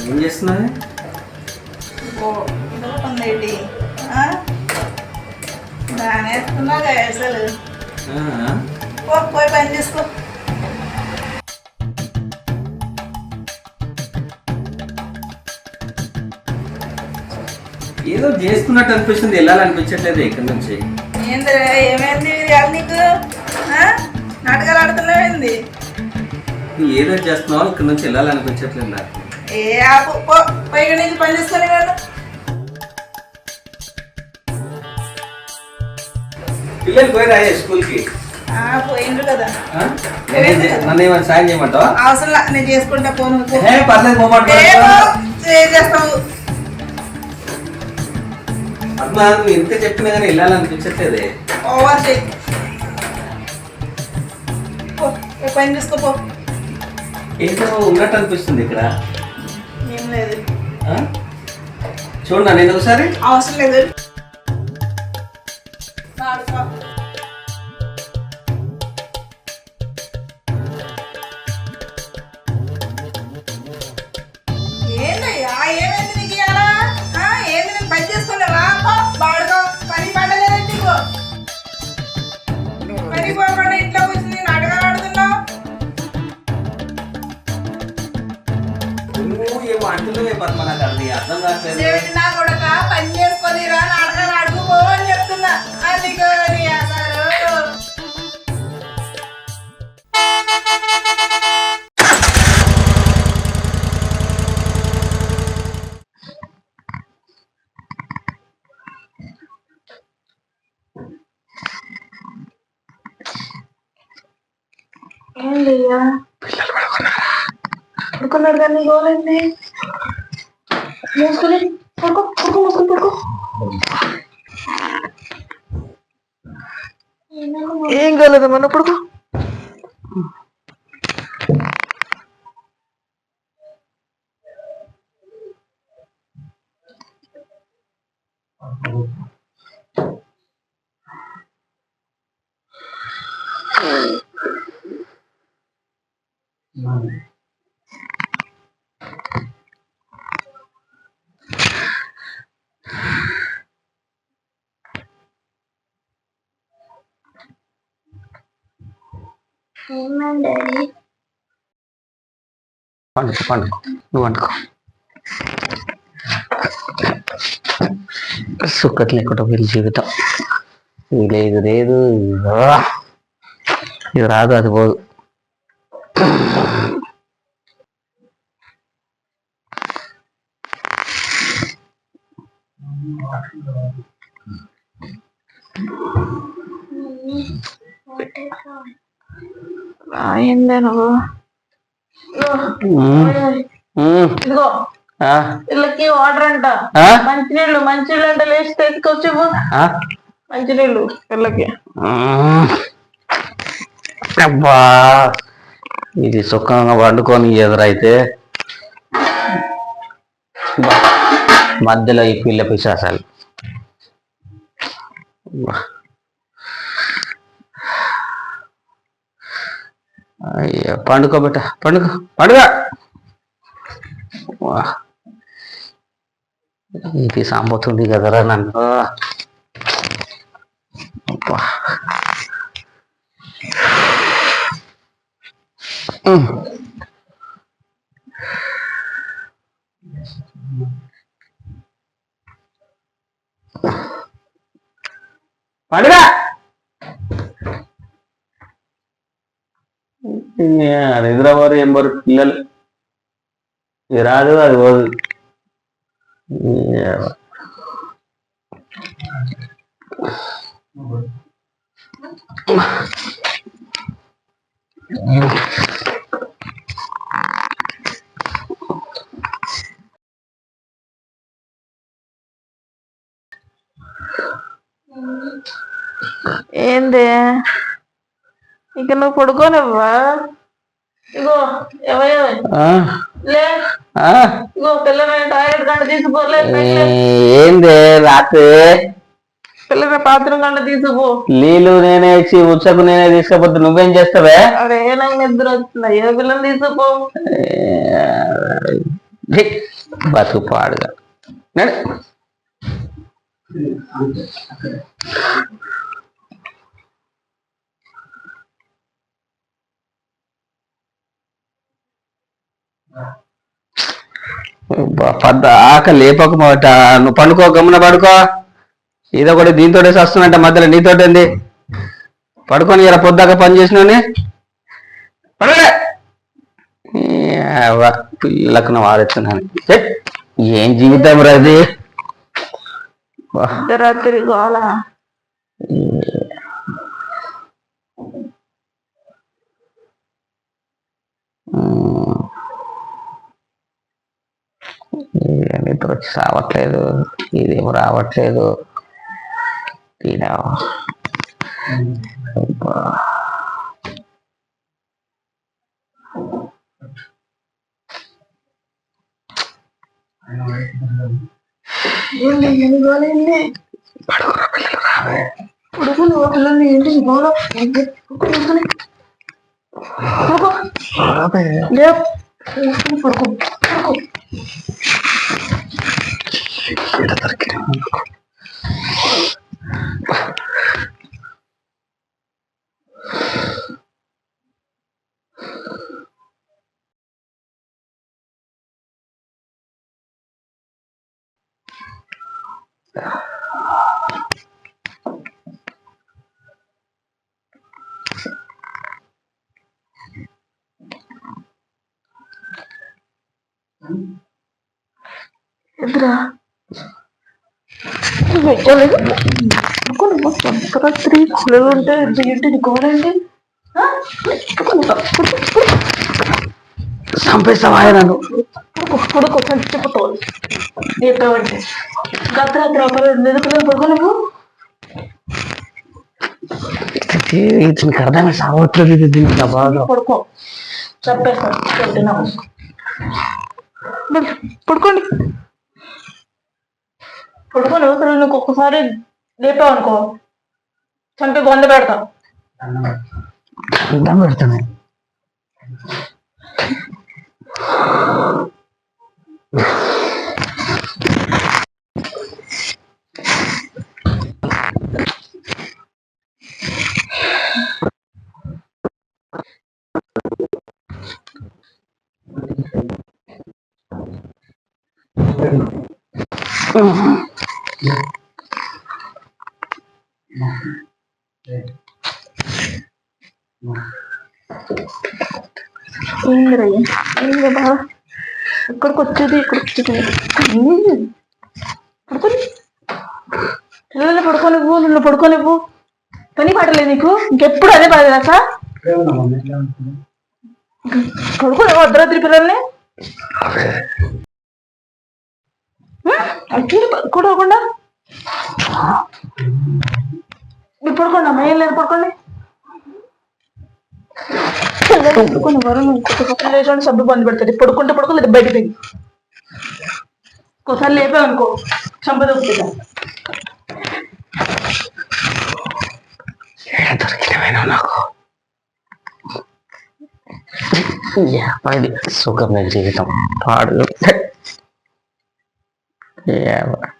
ఏం చేస్తున్నావే? ఇదొకటి దానేస్తున్నా అసలు. ఆ, పో పోయి పని చేసుకో. ఏదో చేస్తున్నట్టు అనిపిస్తుంది వెళ్ళాలనిపించట్లేదు ఇక్కడ నుంచి. ఏందిరా ఏమైంది నీకు? ఆ? నాటకాలు ఆడుతున్నావేంది? నువ్వు ఏదో చేస్తున్నావు ఇక్కడ నుంచి వెళ్ళాలనిపించట్లేదు నాకు. ఏ ఆపు పో పైగా నుంచి పని చేసుకొని వెళ్ళు పిల్లలు పోయిరా స్కూల్కి? ఆ, కదా. ఆ? నేనేం నన్ను ఏమైనా సాయం చేయమంటావా? అవసరం లా, నేను చేసుకుంటా పోను పో. ఏ పర్లేదు మొమాట ఏమో, ఏం చేస్తావు? నువ్వు ఎంత చెప్పినా కానీ వెళ్ళాలనిపించట్లేదే. ఓవర్ చేయి. పో పోయి పని చేసుకో పో. ఏంటో ఉన్నట్టు అనిపిస్తుంది ఇక్కడ. ఏం లేదు. ఆ? చూడు నేను ఒకసారి? అవసరం లేదు. సేవిటి నా కొడక పని చేసుకొని రా నాటకాలు అని చెప్తున్నా. అందుకో పడుకున్నాడు కానీ గోలండి మూసుకొని పడుకో పడుకో మూసుకొని పడుకో ఏం కాలేదు మన పడుకో. పండుకో పండుకో నువ్వు వండుకో. సుక్కట్ లేకుండా వీళ్ళ జీవితం. లేదు లేదు. ఇదో. రాదు అది పోదు. ఏందే నువ్వు ఉమ్, ఉమ్, ఇదిగో వీళ్ళకి వాటర్ అంట. మంచినీళ్ళు మంచినీళ్ళు అంటే లేచి తెచ్చుకొచ్చి ఆ, మంచినీళ్ళు వీళ్ళకి. అబ్బా ఇది సుఖంగా వండుకొని ఎదురైతే మధ్యలో ఈ పిల్ల పిశాసాలు అయ్యో పండుకో బిడ్డ పండుకో పండుగ వా. ఇది సాంబతుంది కదరా నన్ను అబ్బా. ఉమ్. పండుగ నిద్రపోరు ఏం బరు పిల్లలు ఇది రాదు అది పోదు ఏ- ఇక నువ్వు పడుకోనివ్వా? ఇగో ఎవయో? లే? ఇగో పిల్లలని టాయిలెట్ కంట ఏంది రాత్రి? పిల్లల పాత్రం కంటే తీసుకుపో. నీళ్ళు నేనే ఇచ్చి ఉచ్చకు నేనే తీసుకపోతే నువ్వేం చేస్తావే? అరే నాకు నిద్ర వస్తుంది. ఏ పిల్లని తీసుకుపో? బతుకు పాడుగా. పద్ద ఆక లేపక మాట. నువ్వు పండుకో గమ్మున పడుకో. ఏదో ఒకటి దీంతోటే వస్తున్నట్ట మధ్యలో నీతోటి ఏంది పడుకొని ఇలా పొద్దాక పని చేసినోని పడలే ఆడుతున్నాను ఛే, ఏం జీవితం రది గోల నిద్ర వచ్చి రావట్లేదు ఇదేమో రావట్లేదు. తినా పడుకుని ఓ పిల్లల్ని ఏంటి. పడుకో. పడుకో. ఎదురా పెట్టలేదు పడుకోని అర్ధరాత్రి పిల్లలు ఉంటే ఏంటి నీ గోల ఏంటి ఆ? పడుకో, పడుకో, పడుకో. చంపేస్తావా నన్ను అంటే గతరాత్రి ఒకరు ఎందుకు పడుకో నువ్వు దీనికి అర్థమే సావట్లేదు ఇది దీనికి పడుకో. చంపేస్తాను పడుకోండి. పడుకోని అవసరం నీకు ఒక్కసారి లేపావు అనుకో. చంపి బొంద పెడతాం. దండం పెడతాను. ఏందిరయ్య ఏంది బాగా ఇక్కడికి వచ్చేది ఇక్కడికి వచ్చేది ఏంది? పడుకోని పిల్లలు పడుకోనివ్వు నిన్ను పడుకోనివ్వు పని పాటలే నీకు ఇంకెప్పుడు అదే బాధ కదా పడుకోని అర్ధరాత్రి పిల్లల్ని అట్లా పడుకోకుండా మీరు పడుకోండి అమ్మ ఏం లేదు పడుకోండి. పడుకోండి వరుణ్ లేచండి సబ్బు బంద్ పెడతాడు పడుకుంటే పడుకో లేదా బయట పోయి. ఒకసారి లేపావు అనుకో చంపద దొరికినవేనా నాకు? యాభైది సుఖమైన జీవితం. పాడు యాభై